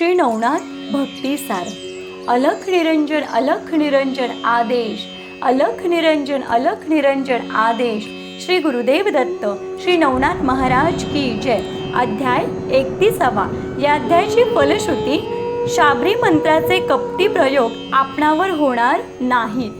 श्री नवनाथ भक्तिसार. अलख निरंजन अलख निरंजन आदेश अलख निरंजन अलख निरंजन आदेश. श्री गुरुदेव दत्त श्री नवनाथ महाराज की जय. अध्याय एकतीसावा. या अध्यायाची फलश्रुती शाबरी मंत्राचे कपटी प्रयोग आपणावर होणार नाहीत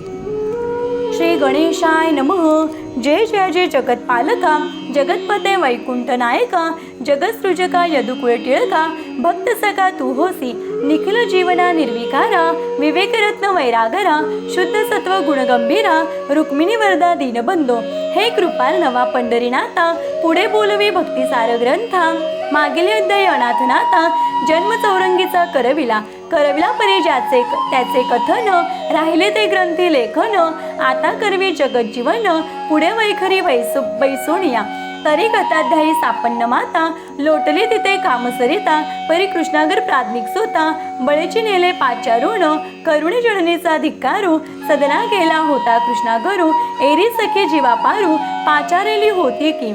श्री गणेशाय नमः. जय जय जय जगतपालका जगतपते वैकुंठ नायका जगत्सृजका यदुकुळ टिळका भक्त सखा तू होसी निखिल जीवना निर्विकारा विवेकरत्न वैरागरा शुद्ध सत्व गुणगंभीरा रुक्मिणी वरदा दीनबंधो हे कृपाल नवा पंढरीनाथा पुढे बोलवी भक्तिसार ग्रंथा मागील अध्याय अनाथनाथा जन्म चौरंगीचा करविला करविला परी ज्याचे त्याचे कथन राहिले ते ग्रंथी लेखन आता करवी जगज्जीवन पुढे वैखरी वैसु बैसोनिया तरी कथाध्यायी सापन्न माता लोटली तिथे कामसरिता परी कृष्णागर प्राथमिक सोता बळेची नेले पाचारुण करुणी जननीचा धिक्कारू सदना गेला होता कृष्णागरू एरी सखे जीवा पारू पाचारेली होती की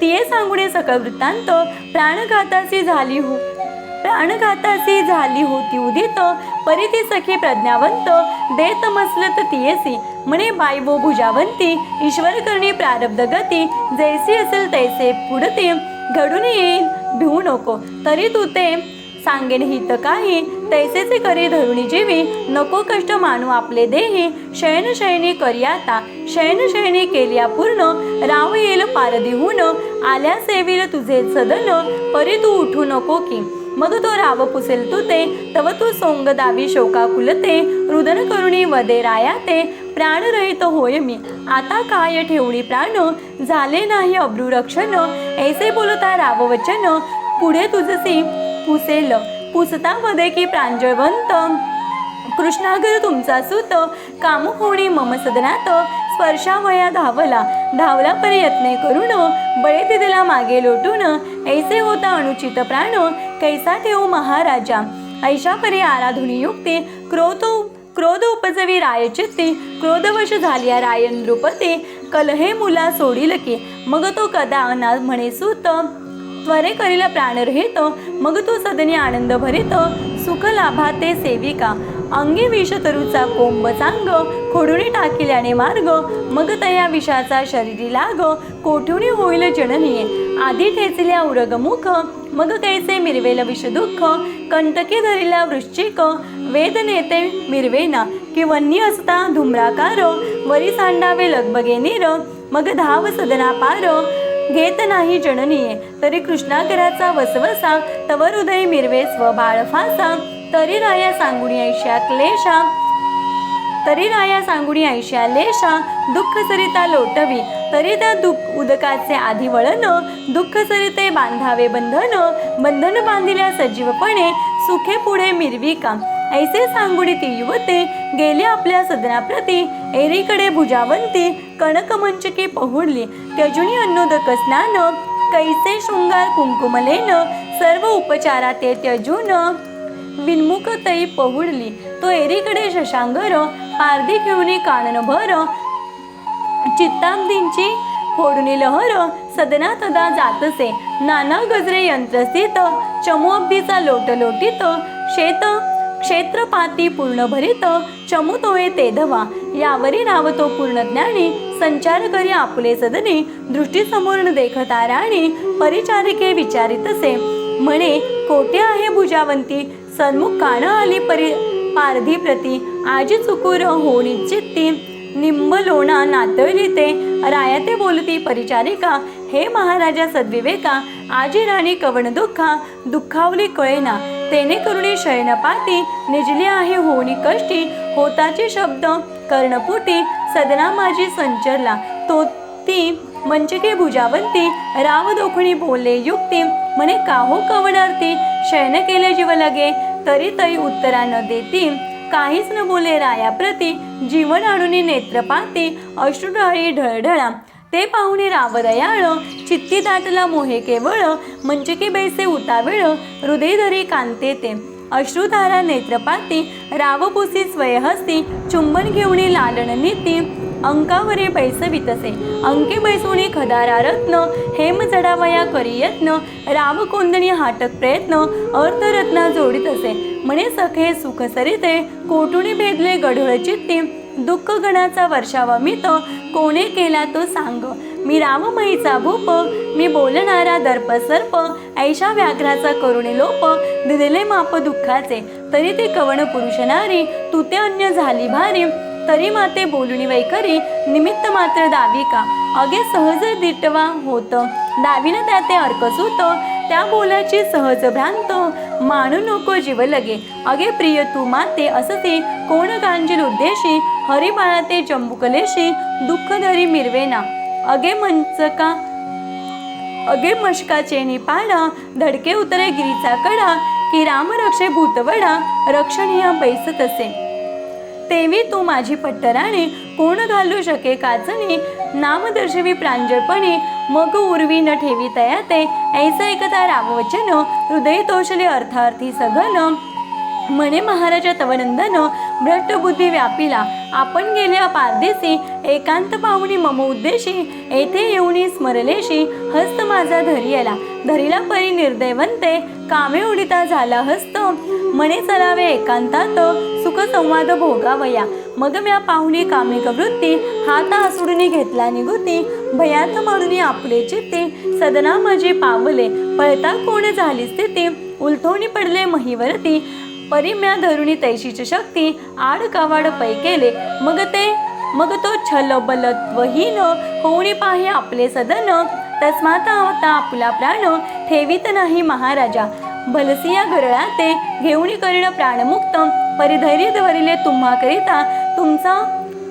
तिये सांगुणे सकळ वृत्तांत प्राणघाताची झाली हो. प्राणघाताची झाली होती उदित. परी ती सखी प्रज्ञावंत देत मसलत तियेसी. म्हणे बाई वो भुजावंती ईश्वर करणी प्रारब्ध गती. जैसी असेल तैसे पुढते घडून येईल भिवू नको. तरी तू ते सांगेन हित काही. तैसेचे करी धरुणी जीवी. नको कष्ट मानू आपले देही. शयन शयनी करी आता. शयन शयनी केल्या पूर्ण राव येईल पारदिहून आल्या सेवील तुझे सदन परी तू उठू नको की. मग तो राव पुसेल तुते तव तू सोंग दावी शोका कुलते रुदन करुणी वदे राया ते प्राण रहित होय मी आता काय ठेवणी प्राण झाले नाही अब्रू रक्षण ऐसे बोलता राव वचन पुढे तुझसी पुसेल पुसता मध्ये की प्रांजळवंत कृष्णागर तुमचा सुत काम होणे मम सदनात स्पर्शावया धावला धावला प्रयत्ने करून बळे तिथेला मागे लोटून ऐसे होता अनुचित प्राण कैसा ठेवू महाराजा? ऐशा परी आराधुनी युक्ती क्रोध क्रोध उपजवी रायचित्ती क्रोधवश झाल्या रायन नृपती कलहे मुला सोडील की मग तो कदा अनाथ म्हणे सुत. त्वरे करील प्राणरहित मग तो सदनी आनंद भरित. सुख लाभा ते सेविका अंगी विष तरुचा कोंब चांग खोडुनी टाकिल्याने मार्ग मग तया विषाचा शरीरी लाग कोठुणी होईल जननीये आधी ठेचल्या उरगमुख मग कैसे मिरवेल विषदुःख कंटकी धरिला वृश्चिक. वेद नेते मिरवेना. कि वन्य असता धुम्राकार. वरी सांडावे लगबगे नीर. मग धाव सदना पार. घेत नाही जननीये. तरी कृष्णाकराचा वसवसा. तव हृदय मिरवे स्वबाळ फासा. तरी राया सांगुणी ऐशा क्लेशा. तरी राया सांगुणी ऐशा लेशा. दुःख सरिता लोटवी. तरी त्या दुःख उदकाचे आधी वळण दुःख सरिते बांधावे बंधन बंधन बांधिल्या सजीवपणे सुखे पुढे मिरविका ऐसे सांगुडी ती युवते गेली आपल्या सदनाप्रती एरीकडे भुजावंती कणक मंचकी पहुडली. त्यजुनी अन्नोदक स्नान कैसे शृंगार कुंकुमलेन सर्व उपचाराते त्यजून विनमुख तई पहुडली. तो एरीकडे शशांगर पारधी घेऊन कानन भर चित्ताब्दींची फोडणी लहर सदना तदा जातसे. नाना गजरे यंत्रस्थित चमोअब्दीचा लोटलोटीत शेत क्षेत्रपाती पूर्ण भरित चमुतोये ते धवा यावरी नावतो पूर्ण ज्ञानी संचार करी आपले सदनी दृष्टी देखता राणी परिचारिके विचारितसे. म्हणे कोटे आहे भुजावंती? सन्मुख कान आली परी पारधी प्रती. आजी चुकूर होणी चित्ती. निंब लोणा नातळली ते. रायते बोलती परिचारिका हे महाराजा सद्विवेका आजी राणी कवण दुःखा दुःखावली कळेना. तेने करुणी शयनपाती निजली आहे होणी कष्टी होताचे शब्द कर्णपुटी सदना माझी संचरला. तो ती मंचके भुजावंती राव दोखणी बोलले युक्ती म्हणे काहो कवणारती शयन केले जीव लगे तरी तरी उत्तरा न देती. काहीच न बोले रायाप्रती जीवन आणून नेत्रपाती अश्रुढळी ढळढळा. ते पाहुणे रावदयाळ चित्ती दाटला मोहे केवळ मंचकी बैसे उतावेळ हृदयधरी कांते ते. अश्रुधारा नेत्रपाती रावपुसी स्वयहस्ती चुंबन घेऊन लालन नीती अंकावरी बैसवितसे अंके बैसुणी खदारा रत्न हेम चढावया करी यत्न राम कोंदणी हाटक प्रयत्न अर्थरत्ना जोडीत असे. म्हणे सखे सुख सरिते कोटुणी भेदले गढूळ चित्ती दुःख गणाचा वर्षावा मी तो कोणे केला तो सांग? मी राममयीचा भूप मी बोलणारा दर्प सर्प ऐशा व्याघ्राचा करुणे लोप दिलेले माप दुःखाचे तरी ते कवण पुरुष नारी तू ते अन्य झाली भारी तरी माते बोलणी वैखरी निमित्त मात्र दावी का? अगे सहज दिटवा होत दावीनं त्या ते अर्कसूत त्या बोलाची सहज भ्रांत. मानू नको जीव लगे. अगे प्रिय तू माते असते. कोण कांजील उद्देशी? हरिबाळा ते चंबुकलेशी दुःख धरी मिरवेना अगे मंचका अगे मशकाचे निपाडा धडके उतरे गिरीचा कडा. की राम रक्षे भूतवडा रक्षणीय बैसत असे तेवी तू माझी पट्टराणे. कोण घालू शके काचणी नामदर्शवी प्रांजळपणे मग उर्वी न ठेवी तयाते ऐसा एकता रामवचन हृदय तोषले अर्थार्थी सघन. मने महाराजा तवनंदन भ्रष्टबुद्धी व्यापीला आपण गेल्या पारदेशी एकांत पाहुणी मम उद्देशी येथे येऊनी स्मरलेशी हस्त माझा धरी आला धरीला परी निर्दैवंते कामे उडिता झाला हस्त. म्हणे चलावे एकांतात सुख संवाद भोगावया. मग म्या पाहुणी कामिक वृत्ती हाता असुडून घेतला निगुती. भयात म्हणून आपले चित्ते सदना माझे पावले. पळता कोण झाली स्थिती? उलथोणी पडले महिवरती. परिम्या धरुणी तैशीची शक्ती आडकावाड पै केले. मग ते मग तो छल बलत्वहीन होणी पाहे आपले सदन. तस्मात आता आपला प्राण ठेवीत नाही महाराजा. भलसिया घरळा ते घेऊनी करीण प्राणमुक्त. परिधैर्य धरिले तुम्हा करिता तुमचा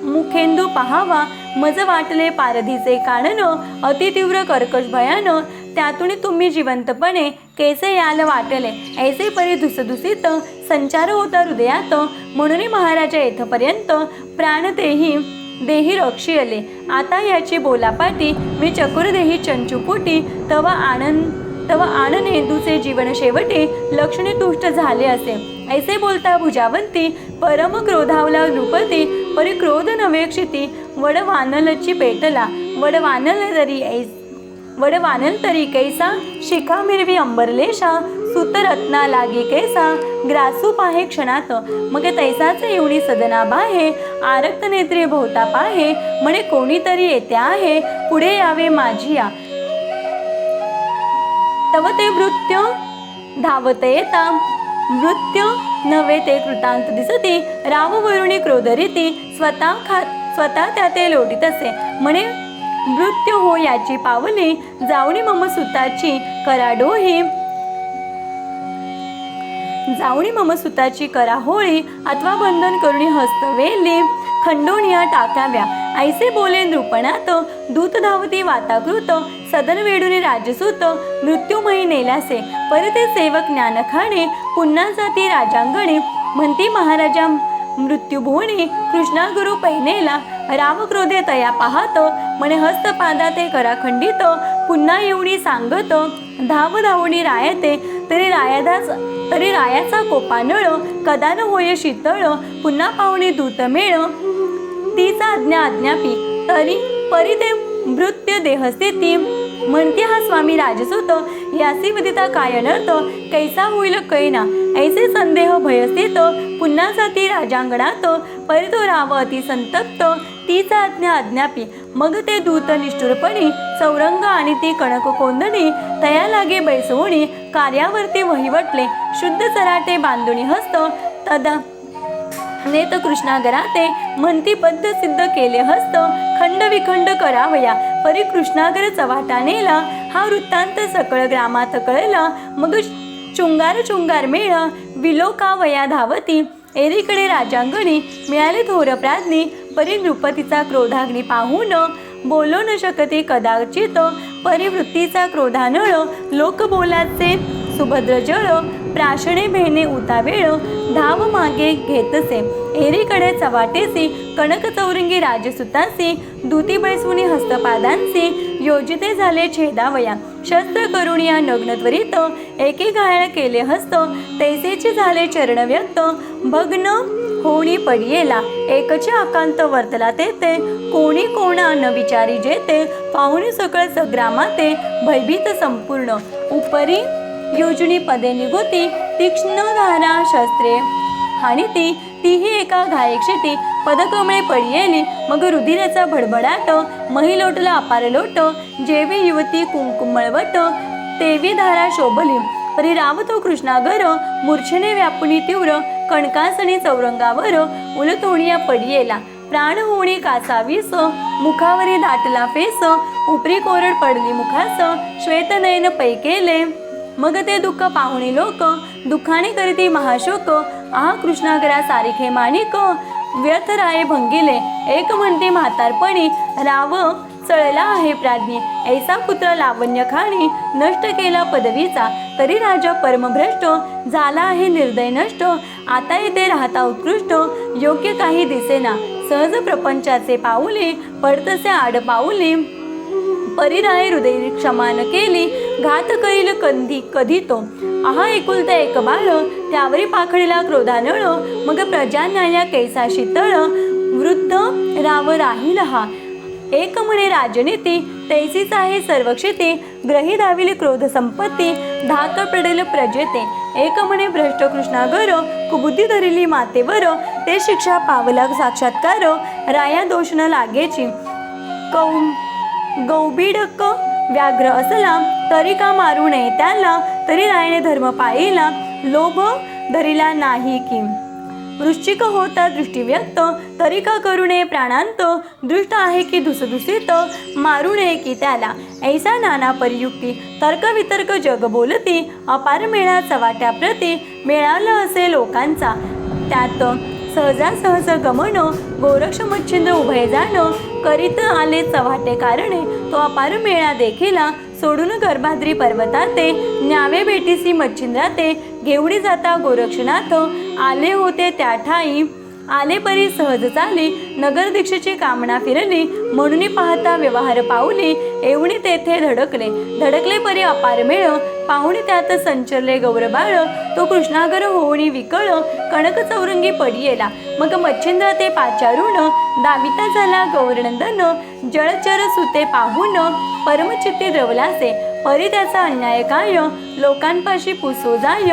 मुखेंदू पहावा. मज वाटले पारधीचे काणन अतितीव्र कर्कश भयान. त्यातून तुम्ही जिवंतपणे केसे याल वाटले. ऐसे परी धुसधुसीत संचार होता हृदयात. म्हणून महाराजा येथपर्यंत प्राण देही रक्षी रक्षियले. आता याची बोलापाटी मी चकुरदेही चंचुपुटी तव आनंद तव आनंद हेतूचे जीवन शेवटे लक्षणी तुष्ट झाले असे. ऐसे बोलता भुजावंती परम क्रोधावला नृपती परी क्रोध नवेक्षिती वडवानलची वड वानलची पेटला वड वानल ऐस वड तरी कैसा शिखा मिरवी अंबरलेशा सुतरत्ना लागी लागे कैसा ग्रासू पाहे क्षणात मग तैसाच येऊनी सदना बाहे आरक्त नेत्रे भोवता पाहे म्हणे कोणीतरी येते आहे पुढे यावे माझिया तव ते मृत्य धावत येता मृत्य नव्हे ते कृतांत दिसते राव वरुणी क्रोधरीती स्वतः खा स्वतः त्या ते लोटीत असे म्हणे मृत्यू हो याची पावले जावणी मम सुताची कराडोही जावणी मम सुताची करा होळी अथवा बंधन करुणी हस्तवेली. खंडोनिया टाकाव्या. ऐसे बोले नृपणात दूत धावती वाताकृत सदन वेडुने राजसूत मृत्यूमयी नेलासे परते सेवक ज्ञानखाणे पुन्हा जाती राजांगणे. म्हणती महाराजा मृत्यूभुवनी कृष्णा गुरु पैनेला. राम क्रोधे तया पाहत म्हणे हस्त ते करा खंडित पुन्हा येऊनी सांगत धाव धावणी रायते तरी रायादास तरी रायाचा कोपानळ कदान होय शीतळ पुन्हा पाहुणे दूत मेळ. तीचा आज्ञा आज्ञापी तरी परी ते भृत्य देहस्थिती. म्हणते हा स्वामी राजसूत यासी विदिता काय अनर्थ कैसा होईल कैना? ऐसे संदेह भयस्थित पुन्हा जाती राजांगणात परितो राव अति संतप्त तीचा आज्ञा अज्ञापी. मग ते दूत निष्ठुरपणी चौरंग आणि ती कणक कोंदणी तया लागे बैसवणी कार्यावरती वहिवटले. शुद्ध चराटे बांधुणी हस्त तदा नेत कृष्णागराते म्हणती बद्ध सिद्ध केले हस्त खंड विखंड करावया. परी कृष्णागर चव्हाटा नेला हा वृत्तांत सकळ ग्रामात कळला. मग चुंगार चुंगार मेळ विलोकावया धावती. एरीकडे राजांगणी मिळाले थोर प्राज्ञी. परी नृपतीचा क्रोधाग्नी पाहून बोलो न शकते कदाचित. परिवृत्तीचा क्रोधानळ लोक बोलाचे सुभद्र जळ प्राशणे भेणे उतावेळ धाव मागे घेतसे. एरीकडे चवाटेसी कणक चौरंगी राजसुतासी दुती बैसुनी हस्तपादांसी योजिते झाले छेदावया. शस्त्र करून नग्न नग्नत्वरित एके घायाळ केले हस्त तैसेचे झाले चरण व्यक्त भग्न होणी पडियेला एकचे आकांत वर्तला तेथे कोणी कोणा न विचारी जेते पाहुणे सकळ सग्रामाते भयभीत संपूर्ण. उपरी योजनी पदे निघोती तीक्ष्ण धारा शस्त्रे. आणि ती तीही एका घायक्षिती पदकमळे पडियेली मग रुधिराचा भडभडाट महिलोटला अपार लोट जेवी युवती कुंकुमळवट तेवी धारा शोभली. परी रावतो कृष्णागर मूर्छने व्यापुनी तीव्र कणकासनी चौरंगावर उलतोणिया पडियेला. प्राण होणी कासावीस मुखावरी दाटला फेस उपरी कोरड पडली मुखास श्वेतनयन पैकेले. मग ते दुःख पाहुणे लोक दुःखाने करती महाशोक आ कृष्णागरा सारिखे माणिक व्यथ राय भंगिले. एक म्हणते म्हातारपणी राव चळला आहे प्राज्ञी. ऐसा पुत्र लावण्य खाणी नष्ट केला पदवीचा. तरी राजा परमभ्रष्ट झाला आहे निर्दय नष्ट. आता येथे राहता उत्कृष्ट. योग्य काही दिसेना. सहज प्रपंचाचे पाऊले पडतसे आड पाऊले. परिराय हृदय क्षमान केली. घात करील कंदी कधी तो. आहा एकुलता एक बाळ. त्यावरी पाखडीला क्रोधानळ. मग प्रजांना या कैसा शीतळ वृद्ध राव राहील हा एक म्हणे राजनीती तैसीच आहे सर्व क्षेते ग्रही धाविली क्रोध संपत्ती धाक पडेल प्रजेते. एक म्हणे भ्रष्ट कृष्णागर कुबुद्धी धरिली मातेवर ते शिक्षा पावला साक्षात्कार राया दोष न लागेची कौ गौबीडक व्याघ्र असला तरी का मारू नये त्याला तरी रायने धर्म पाळीला लोभ धरिला नाही की. वृश्चिक होता दृष्टी व्यक्त तरी का करू नये प्राणांत? दृष्ट आहे की धुसधुसीत मारू नये की त्याला. ऐसा नाना परियुक्ती तर्कवितर्क जग बोलती अपार मेळा चवाट्याप्रती मिळालं असे लोकांचा. त्यात सहजासहज गमन गोरक्ष मच्छिंद्र उभय जाणं करीत आले चव्हाटे कारणे तो अपार मेळा देखिला सोडून गर्भाद्री पर्वताते न्यावे भेटीसी मच्छिंद्राते घेऊडी जाता गोरक्षनाथ आले होते त्या ठाई. आले परी सहज चाली नगर दीक्षेची कामना फिरली म्हणून पाहता व्यवहार पावली एवढी तेथे धडकले. धडकले परी अपार मेळ पाहुणे त्यात संचरले गौरबाळ तो कृष्णागर होऊनी विकळ कणक चौरंगी पडियेला. मग मच्छिंद्र ते पाचारुण दाविता झाला गौरनंदन. जळचर सुते पाहून परमचित्ती द्रवलासे. परी त्याचा अन्याय काय? लोकांपाशी पुसो जाय.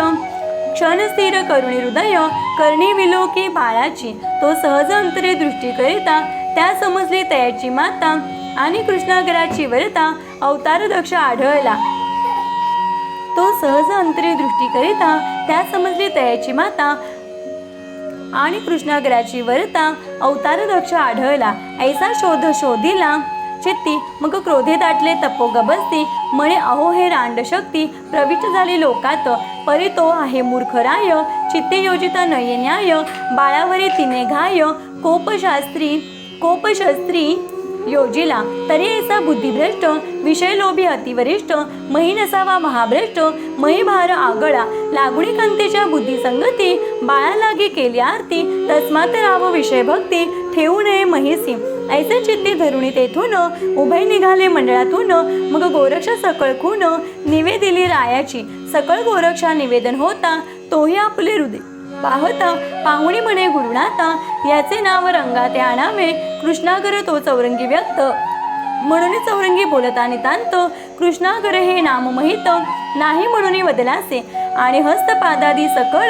क्षणस्थिर करुणी हृदय करणी विलोकी बाळाची. तो सहज अंतरे दृष्टी करिता त्या समजली तयाची माता आणि कृष्णागराची वरता अवतार दक्ष आढळला. तो सहज अंतरे दृष्टी करिता त्या समजली तयाची माता आणि कृष्णागराची वरता अवतार दक्ष आढळला. ऐसा शोध शोधिला चित्ती मग क्रोधे दाटले तपो गबसती म्हणे अहो हे रांड शक्ती प्रविष्ट झाली लोकात. परी तो आहे मूर्ख राय नयन्याय योजिता न्याय बाळावरी तिने घाय कोपशास्त्री कोपशस्त्री योजिला तरी ऐसा बुद्धिभ्रष्ट विषय लोभी अतिवरिष्ठ मही नसावा महाभ्रष्ट मही भार आगळा लागुणी कंतेच्या बुद्धिसंगती बाळा लागी केली आरती तस्मात राव विषय भक्ती ठेवू नये महिसी. ऐसे चित्ती धरुणी तेथून उभय निघाले मंडळातून मग गोरक्ष सकळ खून निवे दिली रायाची. सकळ गोरक्षा निवेदन होता तोही आपले हृदय. पाहता पाहुणी म्हणे गुरुनाथा याचे नाव रंगात आणावे कृष्णागर तो चौरंगी व्यक्त. म्हणून चौरंगी बोलता नितांत कृष्णागर हे नाम महित नाही म्हणून बदलासे आणि हस्तपादादी सकळ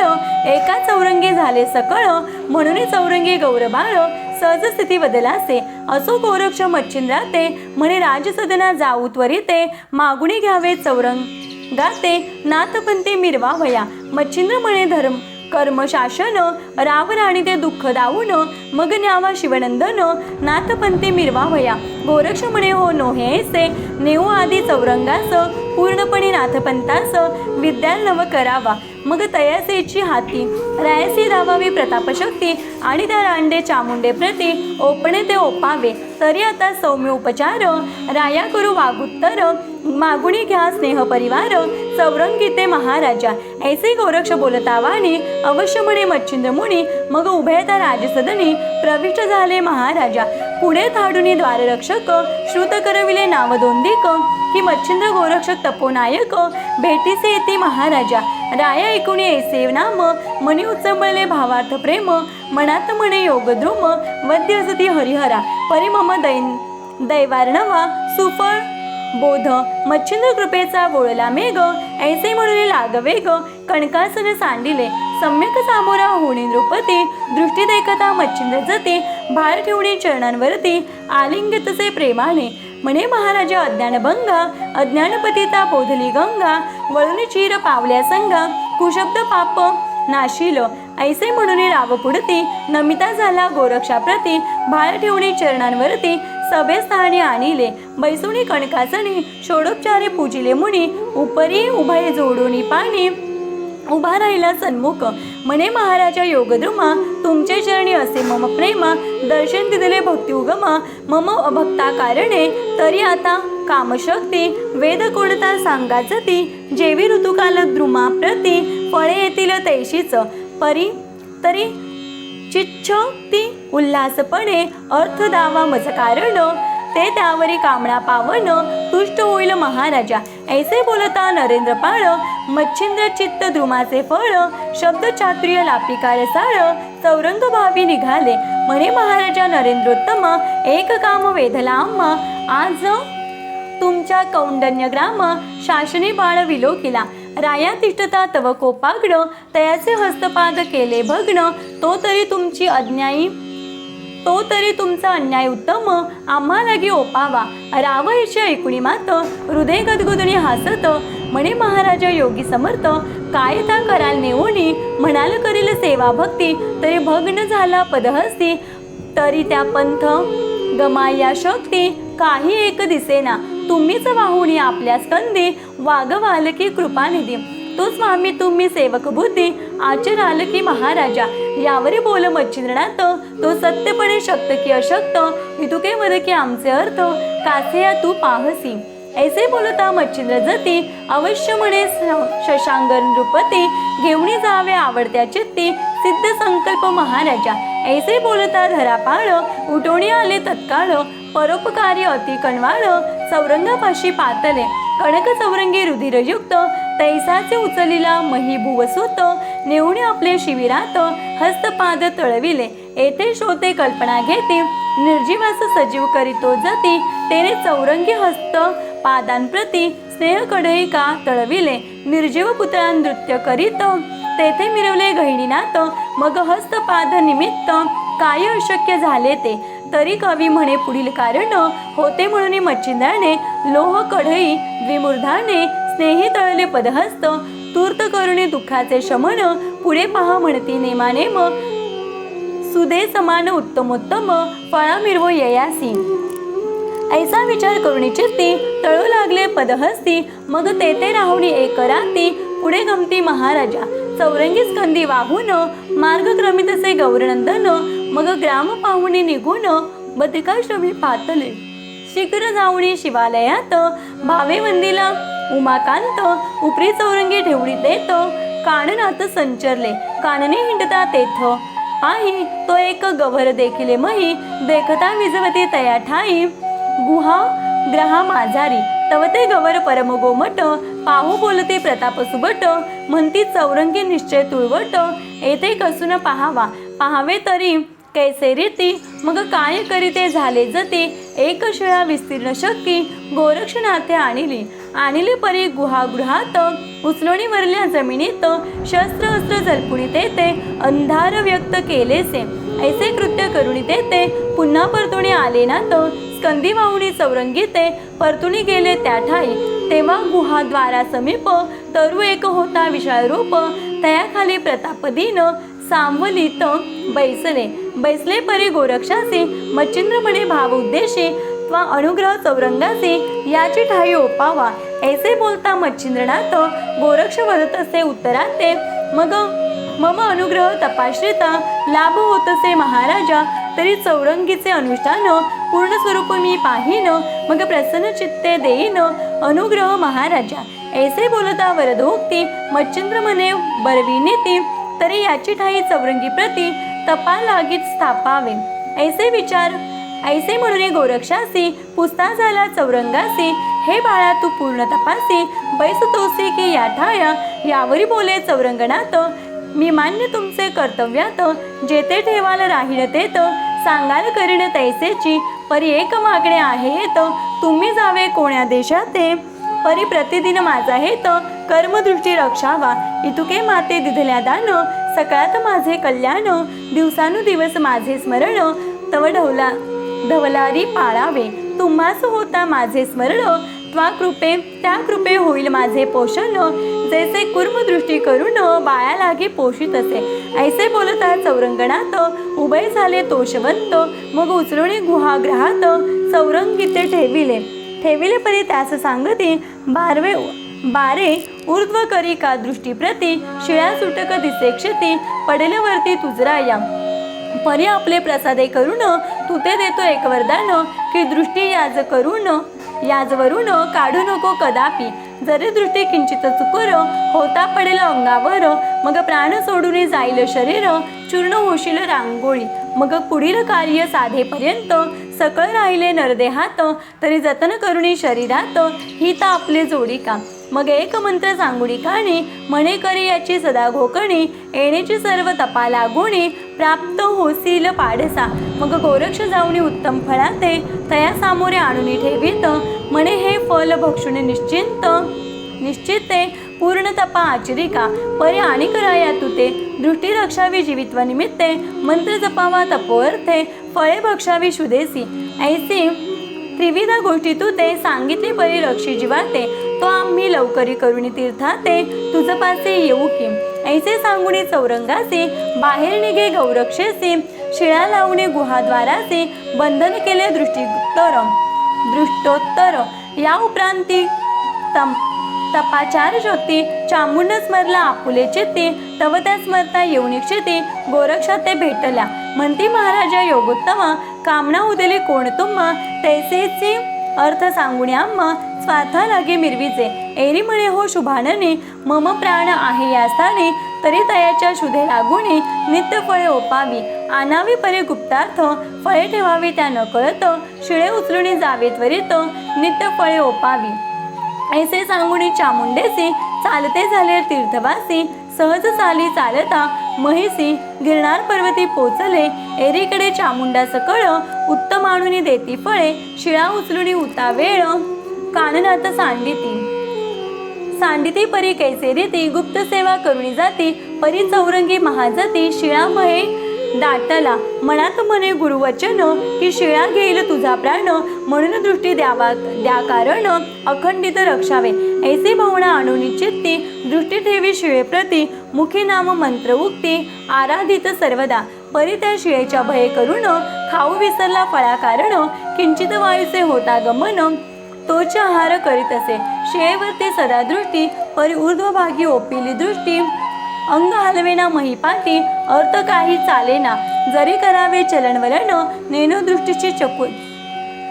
एका चौरंगी झाले सकळ म्हणून चौरंगी गौरबाळ सहज स्थिती बदलासे असो गोरक्ष मच्छिंद्राते म्हणे राजसदना जाऊ त्वरिते मागुणी घ्यावे चौरंग. गाते नाथपंथी मिरवा वया. मच्छिंद्र म्हणे धर्म कर्मशासन राव राणी ते दुःख दावून मग न्यावा शिवनंदन नाथपंथी मिरवा वया. गोरक्ष म्हणे हो नो हे ऐसे नेऊ आदी चौरंगास पूर्णपणे नाथपंतास विद्याल नव करावा. मग तयासेची हाती रायसी धावावी प्रतापशक्ती आणि त्या रांडे चामुंडे प्रती ओपणे ते ओपावे. तरी आता सौम्य उपचार राया करू वागुत्तर मागुणी घ्या स्नेह परिवार चौरंगीते महाराजा. ऐसे गोरक्ष बोलतावाने अवश्य म्हणे मच्छिंद्र मुनी मग उभयता राजसदनी प्रविष्ट झाले महाराजा. पुढे थाडुनी द्वाररक्षक श्रुत करविले नाव दोंदिक ही मच्छिंद्र गोरक्षक तपोनायक भेटीसे येते महाराजा. राया ऐकुणी ऐसे नाम मनी उचंबळले भावार्थ प्रेम मनात म्हणे योगद्रुम वद्य असती हरिहरा. परिमम दैन दैवार्णवा सुफळ बोध मच्छिंद्र कृपेचा बोळला मेघ ऐसे म्हणून लागवेग कणकासन सांडिले सम्यक सामोरा होणे नृपती दृष्टी देखता मच्छिंद्र जती भार ठेवणे चरणांवरती आलिंगितसे प्रेमाने म्हणे महाराजा अज्ञानभंगा अज्ञानपतिता बोधली गंगा वळून चिर पावल्या संघ कुशब्द पाप नाशिल ऐसे म्हणून राव पुढती नमिता झाला गोरक्षाप्रती भार ठेवणे चरणांवरती सभेस्थानी आणिले. बैसुणी कणकासणी षोडोपचारे पूजिले मुनी उपरी उभय जोडूनी पाणी. उभा राहिला सन्मुख. म्हणे महाराजा योगद्रुमा तुमचे चरणी असे मम प्रेमा दर्शन दिले भक्ती उगमा मम अभक्ता कारणे तरी आता कामशक्ती वेद कोणता सांगाचती जेवी ऋतुकाल द्रुमा प्रती फळे येतील तैशीच परी तरी चिच्छोक्ती उल्हासपणे अर्थ दावा मज कारण ते त्यावरी कामना पावन तुष्ट होईल महाराजा. ऐसे बोलता नरेंद्र पाळ मच्छिंद्र चित्त द्रुमाचे फळ शब्द चातुर्य लापिकार साळ चौरंग भावी निघाले. म्हणे महाराजा नरेंद्रोत्तम एक काम वेधला आम्हा आज तुमच्या कौंडन्य ग्राम शासनी बाळ विलोकिला. राया तिष्ठता तव कोपाग्न तयाचे हस्तपाद केले भग्न तो तरी तुमची अज्ञायी तो तरी तुमचा अन्याय उत्तम आम्हा लागी ओपावा. राव याची ऐकुणी मात हृदय गदगदुनी हसत म्हणे महाराजा योगी समर्थ काय ता कराल नेऊनी? म्हणाल करील सेवा भक्ती तरी भग्न झाला पदहस्ती तरी त्या पंथ गमाया शक्ती काही एक दिसेना. तुम्हीच वाहुनी आपल्या स्कंदी वागवाल की कृपानिधी. तो स्वामी तुम्ही सेवक बुद्धी आचराल की महाराजा. यावरी बोल मच्छिंद्रनाथ तो सत्यपणे शक्त की अशक्त हितुके मद की आमचे अर्थ कासेया तू पाहसी. ऐसे बोलता मच्छिंद्र जती अवश्य म्हणे स- नृपती घेऊनी जावे आवडत्या चित्ती सिद्ध संकल्प महाराजा ऐसे बोलता धरापाळ उठवणी आले तत्काळ परोपकारी अति कणवाळ सौरंगापाशी पातले कणक चौरंगी रुधिरयुक्त तैसाचे उचलिला मही भुवसुत नेऊने आपले शिबिरात हस्तपाद तळविले येथे श्रोते कल्पना घेते निर्जीवास सजीव करीतो जाती तेने चौरंगी हस्त पादांप्रती स्नेह कडई का तळविले निर्जीव पुतळा नृत्य करीत तेथे मिरवले गहिणीनाथ मग हस्तपाद निमित्त काय अशक्य झाले ते? तरी कवी म्हणे पुढील कारण होते म्हणून मच्छिंद्राने लोह कढई द्विमूर्धाने स्नेही तळले पदहस्त. तूर्त करुणे दुःखाचे शमन पुढे पहा म्हणती नेमानेम सुदे समान उत्तमोत्तम फळा मिरवो ययासी. ऐसा विचार करुणी चित्ती तळू लागले पदहस्ती. मग तेथे राहुणी एक राती पुढे गमती महाराजा. चौरंगी स्कंदी वाहून मार्गक्रमित असे गौरनंदन मग ग्राम पाहुणे निघून बद्रिकाश्रमी पातले. शिखर जाऊनी शिवालयात भावे मंदिला उमाकांत उपरी चौरंगी ठेवणी देत काननात संचरले. कानने हिंडता तेथ. आई तो एक गव्हर देखिले मही देखता विजवती तया ठाई गुहा ग्रहा माझारी तव ते गवर परमगोमट पाहू बोलते प्रताप सुबट म्हणती चौरंगी निश्चय तुळवट. येथे कसून पाहावा. पाहावे तरी कैसे रीती. मग काय करीते झाले जती. एक शिळा विस्तीर्ण शक्ती. गोरक्षनाथे आणिली. आणिले परी गुहागृहात. उचलणी वरल्या जमिनीत. शस्त्र अस्त्र झलपुणी तेथे. अंधार व्यक्त केलेसे. ऐसे कृत्य करुणी तेथे. पुन्हा परतुणी आले ना तर स्कंदी वाहुणी चौरंगीते. परतुणी गेले त्या ठाई. तेव्हा गुहाद्वारा समीप तरु एक होता विशाळ रूप. तयाखाली प्रतापदीन सांवलित बैसले बैसले परी गोरक्षासे मच्छिंद्र म्हणे भाव उद्देशी वा अनुग्रह चौरंगासी याची ठाई ओपावा. ऐसे बोलता मच्छिंद्रनाथ गोरक्ष वदत असे उत्तरात. मग मम अनुग्रह तपाश्रिता लाभ होत असे महाराजा तरी चौरंगीचे अनुष्ठान पूर्ण स्वरूप मी पाहिन मग प्रसन्न चित्ते देईन अनुग्रह महाराजा. ऐसे बोलता वरदोक्ती मच्छिंद्र म्हणे बरविनीती तरी याची ठाई चौरंगी प्रती तपा लागीत स्थापावे. ऐसे विचार ऐसे म्हणून गोरक्षासी पुस्ता झाला चौरंगासी हे बाळा तू पूर्ण तपासी बैस तोसी की या ठाया यावरी बोले चौरंगणात मी मान्य तुमचे कर्तव्यात जेथे ठेवाल राहील तेत सांगाल करीन तैसेची परी एक मागणे आहे तर तुम्ही जावे कोण्या देशाते परी प्रतिदिन माझा हेत कर्मदृष्टी रक्षावा. इतुके माते दिधल्या दान सकाळत माझे कल्याण दिवसानुदिवस माझे स्मरण. तव ढवला धवलारी पाळावे. तुम्हास होता माझे स्मरण त्वा कृपे त्या कृपे होईल माझे पोषण. जैसे कुर्मदृष्टी करून बाळा लागे पोषित असे. ऐसे बोलता चौरंगणात उभय झाले तोषवंत. मग उचलुणी गुहाग्रहात चौरंगीते ठेविले. ठेविले परी त्यास सांगते बारवे बारे ऊर्ध्व करी का दृष्टीप्रती शिळ्या सुटक दिसे क्षती पडल्यावरती तुजराया. परी आपले प्रसादे करून तुते ते देतो एक वरदान की दृष्टी याज करून याजवरून काढू नको कदापि. जरी दृष्टी किंचित चुकर होता पडेल अंगावर मग प्राण सोडून जाईल शरीर चूर्ण होशील रांगोळी. मग पुढील कार्य साधेपर्यंत सकळ राहिले नरदेहात तरी जतन करुणी शरीरात ही तर आपले जोडी का मग एक मंत्र सांगुणी काणी म्हणे करी याची सदा घोकणी येण्याची सर्व तपा लागुणी प्राप्त होसील पाडसा मग गोरक्ष जाऊनी उत्तम फळाते तया सामोरे आणून ठेवित म्हणे हे फल भक्षुणे निश्चिंत. निश्चिते पूर्ण तपा आचरिका. परे आणि कराया तुते दृष्टी रक्षावी जीवित्व निमित्ते. मंत्र जपावा तपोअर्थे. फळे भक्षावी शुदेसी. ऐसी त्रिविधा गोष्टी तू ते सांगितले परी रक्षी जीवाते. तो आम्ही लवकरी करुणी तीर्थाते तुझ पासे येऊ की. ऐसे सांगुणी चौरंगाचे बाहेर निघे गौरक्षेचे शिळा लावणे गुहाद्वाराचे बंधन केले दृष्टीतर. दृष्टोत्तर या उपरांती तम तपाचार ज्योती चामुंड स्मरला आपुले चेते तव त्या स्मरता येऊन क्षिती गोरक्षा ते भेटल्या. म्हणती महाराजा योगोत्तमा कामना उदेली कोण तुम्हा? तैसेचे अर्थ सांगुणी आम्हा स्वार्था लागे मिरवीचे. एरी म्हणे हो शुभानने मम प्राण आहे या स्थानी. तरी तयाच्या शुधे लागुणी नित्य फळे ओपावी. आणावी परे गुप्तार्थ फळे ठेवावी त्या न कळत शिळे उचलुणी जावे त्वरित नित्य फळे ओपावी. ऐसे सांगुणी चामुंडेसी चालते झाले तीर्थवासी. सहज चाली चालता महिसी गिरणार पर्वती पोचले. एरीकडे चामुंडा सकळ उत्तम आणुनी देती फळे. शिळा उचलुनी उता वेळ काननाथ सांडिती. सांडिती परी कैसे रीती गुप्त सेवा करुणी जाती परी चौरंगी महाजाती शिळा महे दाटला. मनात म्हणे गुरुवचन की शिळा घेईल तुझा प्राण म्हणून दृष्टी द्यावा द्या कारण अखंडित रक्षावे. ऐसे भावना आणून चित्ती दृष्टी ठेवी शिळेप्रती मुखी नाम मंत्र उक्ती आराधित सर्वदा. परी त्या शिळेच्या भये करून खाऊ विसरला फळा कारण किंचित वायूचे होता गमन तोच आहार करीत असे. शिळेवरती सदा दृष्टी परी ऊर्ध्वभागी ओपिली दृष्टी. अंग हलवेना महिपाती अर्थ काही चालेना. जरी करावे चलनवलन नेनो दृष्टीची चकू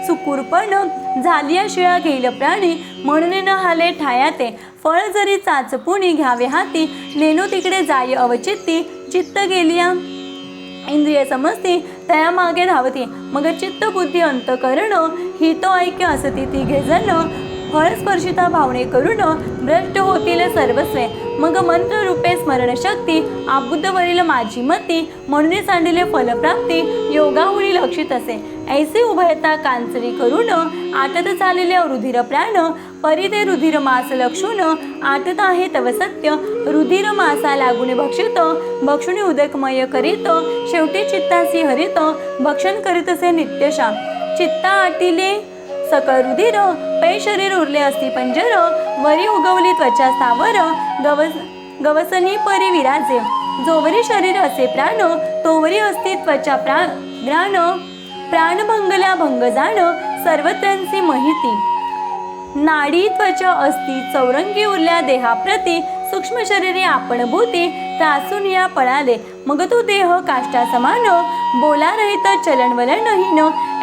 चुकुरपण. झाली या शिळा घेईल प्राणी म्हणून न हाले ठायाते. फळ जरी चाचपुणी घ्यावे हाती नेनू तिकडे जाय अवचित्ती. चित्त गेलिया. इंद्रिय समजती त्यामागे धावती. मग चित्त बुद्धी अंतकरण ही तो ऐक्य असती तिघे जण. फळस्पर्शिता भावने करून भ्रष्ट होतील सर्वस्वे. मग मंत्र रूपे स्मरणशक्ती आबुद्धवरील माझी मती म्हणून सांडिले फलप्राप्ती योगाहुळी लक्षित असे. ऐसे उभयता कांचरी करून आटत झालेल्या रुधिर प्राण परिते रुधिरमास रुधिर मास लक्षून आटत आहे तव सत्य. रुधिर मासा लागून भक्षित भक्षुणी उदकमय करीत शेवटी चित्तासी हरित भक्षण करीत असे नित्यशा चित्ता आटिले सकळ रुधिर पै शरीर उरले असती पंजर वरी उगवली त्वचा स्थावर गवस गवसनी परी विराजे. जोवरी शरीर असे प्राण तोवरी असती त्वचा प्रा ग्राण. प्राण प्राणभंगला भंग जाण सर्वत्रांची माहिती. नाडी त्वचा अस्थि चौरंगी उरल्या देहाप्रती सूक्ष्म शरीरे आपण भूती त्रासून या पळाले. मग तू देह काष्टा समान बोला रहित चलनवलनहीन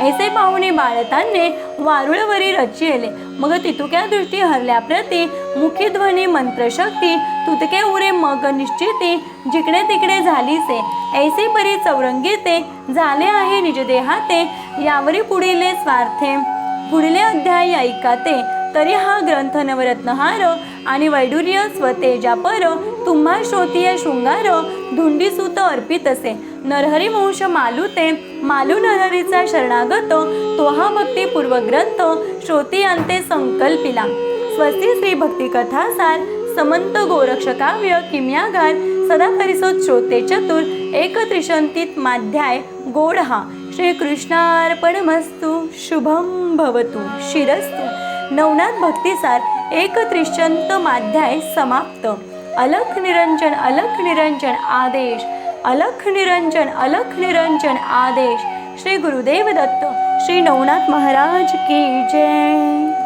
ऐसे पाहुणे बाळताने वारुळवरी रचिले. मग तितुक्या दृष्टी हरल्या प्रती मुखी ध्वनी मंत्रशक्ती तुतके उरे मग निश्चिती जिकडे तिकडे झालीसे. ऐसे परी चौरंगीते झाले आहे निज देहाते यावरी पुढील स्वार्थे पुढले अध्याय ऐकाते. तरी हा ग्रंथ नवरत्नहार आणि वैडूर्य स्वतेजापर तुम्हा श्रोतीय शृंगार धुंडीसुत अर्पित असे. नरहरी वंश मालुते मालू नरहरीचा शरणागत तो हा भक्तिपूर्व ग्रंथ श्रोती अंते संकल्पिला. स्वस्ती श्री भक्ती कथासार समंत गोरक्ष काव्य किम्यागार सदा करिसोत श्रोते चतुर एक त्रिशंतीत माध्याय गोड हा श्रीकृष्णार्पणमस्तु शुभम भवतु शिरस्तु. नवनाथ भक्तिसार एक त्रिशंत माध्याय समाप्त. अलख निरंजन अलख निरंजन आदेश अलख निरंजन अलख निरंजन आदेश. श्री गुरुदेव दत्त श्री नवनाथ महाराज की जय.